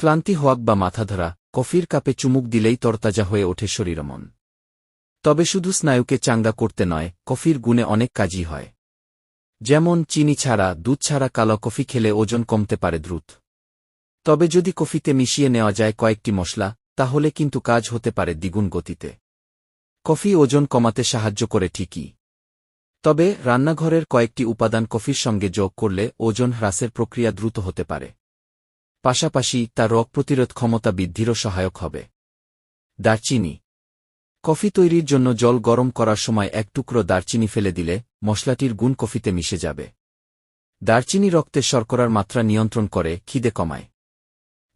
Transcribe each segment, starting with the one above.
ক্লান্তি হওয়াক বা মাথাধরা কফির কাপে চুমুক দিলেই তরতাজা হয়ে ওঠে শরীরমন তবে শুধু স্নায়ুকে চাঙ্গা করতে নয়, কফির গুণে অনেক কাজই হয়। যেমন চিনি ছাড়া, দুধ ছাড়া কালো কফি খেলে ওজন কমতে পারে দ্রুত। তবে যদি কফিতে মিশিয়ে নেওয়া যায় কয়েকটি মশলা, তাহলে কিন্তু কাজ হতে পারে দ্বিগুণ গতিতে। কফি ওজন কমাতে সাহায্য করে ঠিকই। তবে রান্নাঘরের কয়েকটি উপাদান কফির সঙ্গে যোগ করলে ওজন হ্রাসের প্রক্রিয়া দ্রুত হতে পারে। পাশাপাশি তা রোগ প্রতিরোধ ক্ষমতা বৃদ্ধিরও সহায়ক হবে। দারচিনি। কফি তৈরির জন্য জল গরম করার সময় এক টুকরো দারচিনি ফেলে দিলে মশলাটির গুণ কফিতে মিশে যাবে। দারচিনি রক্তে শর্করার মাত্রা নিয়ন্ত্রণ করে, খিদে কমায়,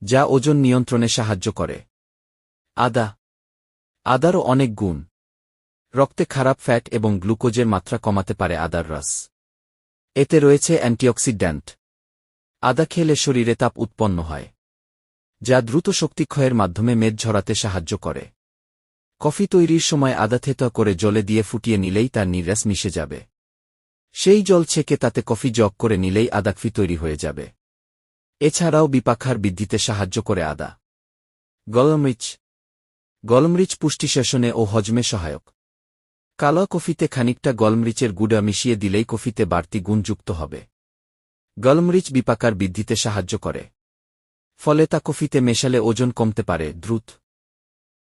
যা ওজন নিয়ন্ত্রণে সাহায্য করে। আদা। আদারও অনেক গুণ। রক্তে খারাপ ফ্যাট এবং গ্লুকোজের মাত্রা কমাতে পারে আদার রস। এতে রয়েছে অ্যান্টিঅক্সিড্যান্ট। আদা খেলে শরীরে তাপ উৎপন্ন হয়, যা দ্রুত শক্তিক্ষয়ের মাধ্যমে মেদ ঝরাতে সাহায্য করে। কফি তৈরির সময় আদা থেতা করে জলে দিয়ে ফুটিয়ে নিলেই তার নিরাস মিশে যাবে। সেই জল ছেঁকে তাতে কফি জগ করে নিলেই আদাকফি তৈরি হয়ে যাবে। এছাড়াও বিপাখার বৃদ্ধিতে সাহায্য করে আদা। গলমরিচ। গলমরিচ পুষ্টি শোষণে ও হজমে সহায়ক। কালো কফিতে খানিকটা গলমরিচের গুড়া মিশিয়ে দিলেই কফিতে বাড়তি গুণযুক্ত হবে। গলমরিচ বিপাকার বৃদ্ধিতে সাহায্য করে। ফলে তা কফিতে মেশালে ওজন কমতে পারে দ্রুত।